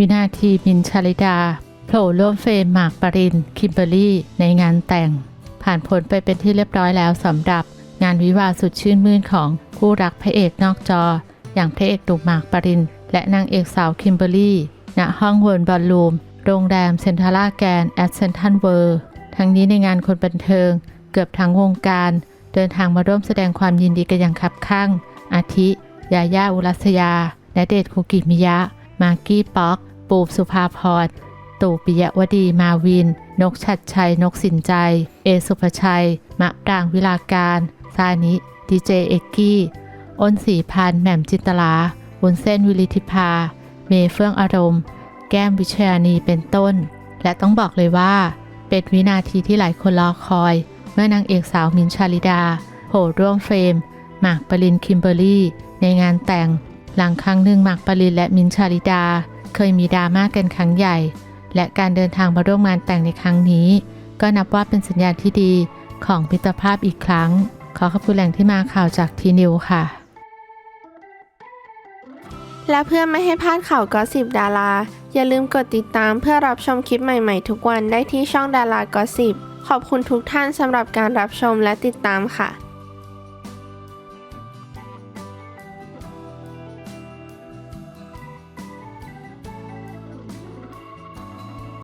วินาทีมินชาลิดาโผล่ร่วมเฟรมหมากปรินคิมเบอรี่ ในงานแต่ง ผ่านผลไปเป็นที่เรียบร้อยแล้วสำหรับ งานวิวาสุดชื่นมื่นของคู่รักพระเอกนอกจอ อย่างพระเอกหนุ่มหมากปรินและนางเอกสาวคิมเบอรี่ณห้องเวิร์นบอลลูมโรงแรมเซนทาร่าแกนแอดเซนทันเวิร์ทั้งนี้ในงานคนบันเทิง เกือบทั้งวงการ เดินทางมาร่วมแสดงความยินดีกันอย่างคับข้างอาทิ ยาย่าอุรัสยาและเดชคุกิมิยะ มากกี้ป๊อก ปูสุภาพรตู่ปิยวดีมาวิน นกชัดชัยนกสินใจ เอสุภชัย มะปรางวิลาการซานิดีเจเอกกี้อ้นสีพันแหม่มจินตลาวุ้นเส้นวิลิธิภาเมเฟื่องอารมณ์ แก้มวิชยานีเป็นต้น และต้องบอกเลยว่า เป็นวินาทีที่หลายคนรอคอย เมื่อนางเอกสาวมินชาลิดาโผล่ร่วมเฟรมหมากปรินคิมเบอรี่ ในงานแต่ง หลังครั้งหนึ่งหมากปรินและมินชาลิดา เคยมีดราม่ากันครั้งใหญ่ และการเดินทางมาร่วมงานแต่งในครั้งนี้ ก็นับว่าเป็นสัญญาณที่ดีของมิตรภาพอีกครั้ง ขอขอบคุณแหล่งที่มาข่าวจากทีนิวค่ะ และเพื่อไม่ให้พลาดข่าวก็สิบดารา อย่าลืมกดติดตามเพื่อรับชมคลิปใหม่ๆ ทุกวันได้ที่ช่องดารากอสิบขอบคุณทุกท่านสำหรับการรับชมและติดตามค่ะ